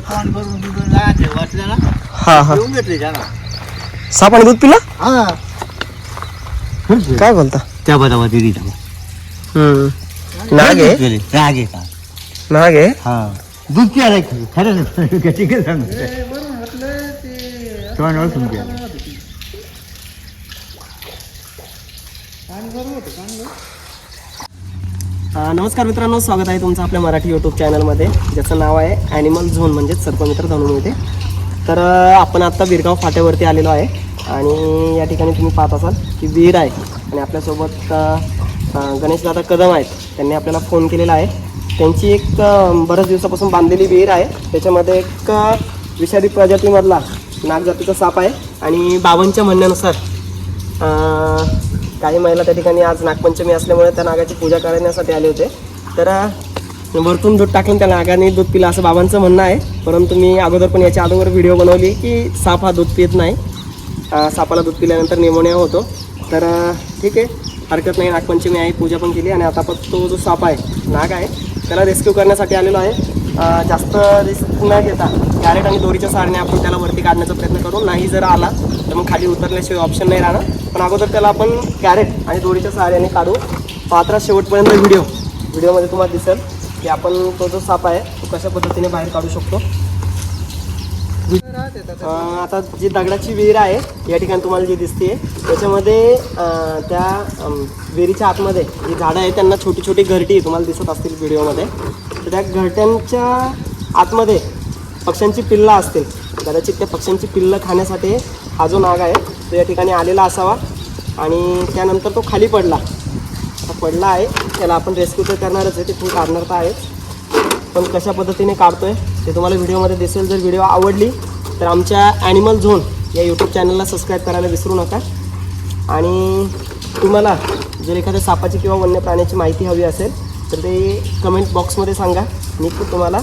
तोंड ना हा हा. घेतले त्याला. सापाने दूध पिला? हा. काय बोलता? त्या बदावा दिली हम्म. नाग आहे? राग आहे का? नाग आहे? हा. दूध प्यायला खरं खरं नाही. कशी काय सांगू? तोंड ओळखून प्यायला अ, नमस्कार मित्रांनो स्वागत आहे तुमचं आपल्या मराठी यूट्यूब चॅनलमध्ये ज्याचं नाव आहे ॲनिमल झोन म्हणजेच सर्पमित्र धनुमिते तर आपण आत्ता बिरगाव फाट्यावरती आलेलो आहे. आणि या ठिकाणी तुम्ही पाहत असाल की विहीर आहे. आणि आपल्यासोबत गणेशदादा कदम आहेत. त्यांनी आपल्याला फोन केलेला आहे. त्यांची एक बऱ्याच दिवसापासून बांधलेली विहीर आहे. त्याच्यामध्ये एक विषारी प्रजातीमधला नागजातीचा साप आहे. आणि बाबांच्या म्हणण्यानुसार काही महिला त्या ठिकाणी आज नागपंचमी असल्यामुळे त्या नागाची पूजा करण्यासाठी आले होते. तर भरतून दूध टाकून त्या नागाने दूध पिलं असं बाबांचं म्हणणं आहे. परंतु मी अगोदर पण याच्या अगोदर व्हिडिओ बनवली की साप हा दूध पित नाही. सापाला दूध पिल्यानंतर निमोनिया होतो. तर ठीक आहे. हरकत नाही. नागपंचमी आहे पूजा पण केली आणि आता पण तो जो साप आहे नाग आहे त्याला रेस्क्यू करण्यासाठी आलेलो आहे. जास्त रिस्क न घेता कॅरेट आणि दोरीच्या सारने आपण त्याला वरती काढण्याचा प्रयत्न करू. नाही जर आला तर मग खाली उतरल्याशिवाय ऑप्शन नाही राहणार. पण अगोदर त्याला आपण कॅरेट आणि दोरीच्या सहाय्याने काढू. पात्रा शेवटपर्यंत व्हिडिओ व्हिडिओमध्ये तुम्हाला दिसेल की आपण तो जो साप आहे तो कशा पद्धतीने बाहेर काढू शकतो. आता जी दगडाची विहीर आहे या ठिकाणी तुम्हाला जी दिसते त्याच्यामध्ये त्या विहिरीच्या आतमध्ये जी झाडं आहे त्यांना छोटी छोटी घरटी तुम्हाला दिसत असतील व्हिडिओमध्ये तर त्या घरट्यांच्या आतमध्ये पक्ष्यांची पिल्लं असतील. कदाचित त्या पक्ष्यांची पिल्लं खाण्यासाठी हा जो नाग आहे. तो या ठिकाणी आलेला असावा. आणि त्यानंतर तो खाली पडला. पडला आहे. त्याला आपण रेस्क्यू तर करणारच आहे. तिथून काढणार तर आहेच. पण कशा पद्धतीने काढतो आहे ते तुम्हाला व्हिडिओमध्ये दिसेल. जर व्हिडिओ आवडली तर आमच्या ॲनिमल झोन या यूट्यूब चॅनलला सबस्क्राईब करायला विसरू नका. आणि तुम्हाला जर एखाद्या सापाची किंवा वन्य प्राण्याची माहिती हवी असेल तर ते कमेंट बॉक्समध्ये सांगा. मी तुम्हाला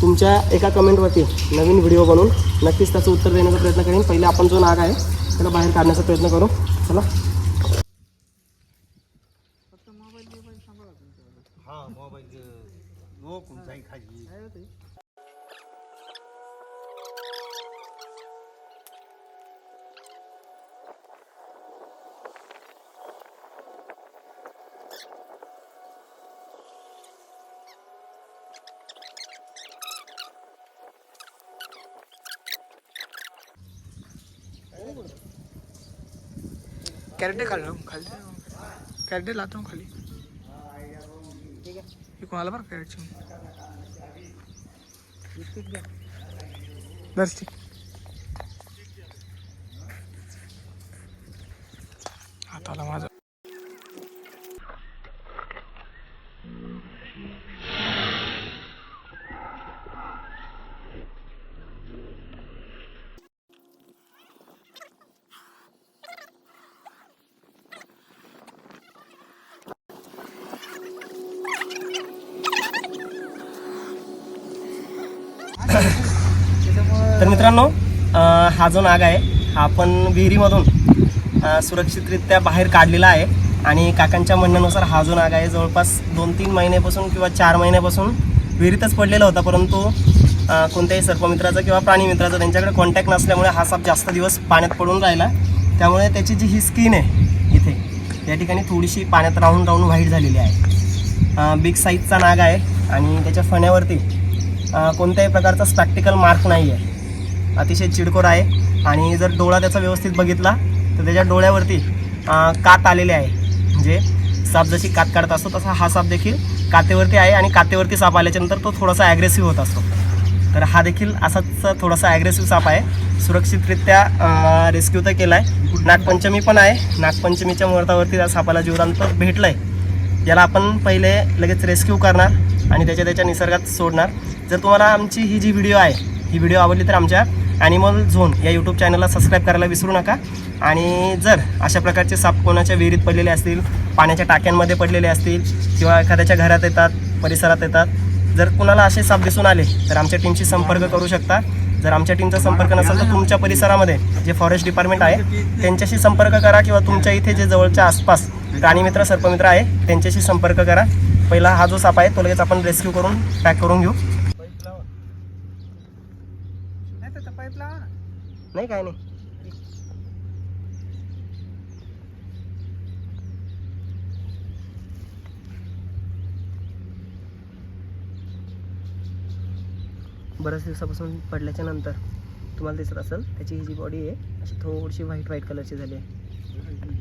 तुमच्या एका कमेंटवरती नवीन व्हिडिओ बनवून नक्कीच त्याचं उत्तर देण्याचा प्रयत्न करेन. पहिले आपण जो नाग आहे त्याला बाहेर काढण्याचा प्रयत्न करू. चला. हा मोबाईल कॅरेटे काढलं खाली कॅरेटे लावतो खाली हे कोणाला बरं कॅरेटची दर्शी हाताला माझा तर मित्रांनो हा जो नाग आहे हा आपण विहिरीमधून सुरक्षितरित्या बाहेर काढलेला आहे. आणि काकांच्या म्हणण्यानुसार हा जो नाग आहे जवळपास दोन तीन महिन्यापासून किंवा चार महिन्यापासून विहिरीतच पडलेला होता. परंतु कोणत्याही सर्पमित्राचा किंवा प्राणीमित्राचा त्यांच्याकडे कॉन्टॅक्ट नसल्यामुळे हा साप जास्त दिवस पाण्यात पडून राहिला. त्यामुळे त्याची जी ही स्किन आहे इथे या ठिकाणी थोडीशी पाण्यात राहून राहून व्हाईट झालेली आहे. बिग साईजचा नाग आहे आणि त्याच्या फण्यावरती कोणत्याही प्रकारचा स्पॅक्टिकल मार्क नाही आहे अतिशय चिडकोर आहे. आणि जर डोळा त्याचा व्यवस्थित बघितला तर त्याच्या डोळ्यावरती कात आलेले आहे. म्हणजे साप जशी कात काढत असतो तसा हा साप देखील कातेवरती आहे आणि कातेवरती साप आल्याच्यानंतर तो थोडासा ॲग्रेसिव्ह होत असतो. तर हा देखील असाच थोडासा ॲग्रेसिव्ह साप आहे. सुरक्षितरित्या रेस्क्यू तर केला आहे नागपंचमी पण आहे. नागपंचमीच्या मुहूर्तावरती त्या सापाला जीवदांत भेटलं आहे याला आपण पहिले लगेच रेस्क्यू करणार आणि त्याच्या त्याच्या निसर्गात सोडणार. जर तुम्हाला आमची ही जी व्हिडिओ आहे ही व्हिडिओ आवडली तर आमच्या ॲनिमल झोन या यूट्यूब चॅनलला सबस्क्राईब करायला विसरू नका. आणि जर अशा प्रकारचे साप कोणाच्या विहिरीत पडलेले असतील पाण्याच्या टाक्यांमध्ये पडलेले असतील किंवा एखाद्याच्या घरात येतात परिसरात येतात जर कुणाला असे साप दिसून आले तर आमच्या टीमशी संपर्क करू शकता. जर आमच्या टीमचा संपर्क नसेल तर तुमच्या परिसरामध्ये जे फॉरेस्ट डिपार्टमेंट आहे त्यांच्याशी संपर्क करा किंवा तुमच्या इथे जे जवळच्या आसपास प्राणीमित्र सर्पमित्र आहे त्यांच्याशी संपर्क करा. पहिला हा जो साप आहे तो लगेच आपण रेस्क्यू करून पॅक करून घेऊ पाईप लावा नाही तर पाईप लावा ना नाही काय नाही बऱ्याच दिवसापासून पडल्याच्या नंतर तुम्हाला दिसत असेल त्याची ही जी बॉडी आहे अशी थोडीशी व्हाईट व्हाईट कलरची झाली आहे.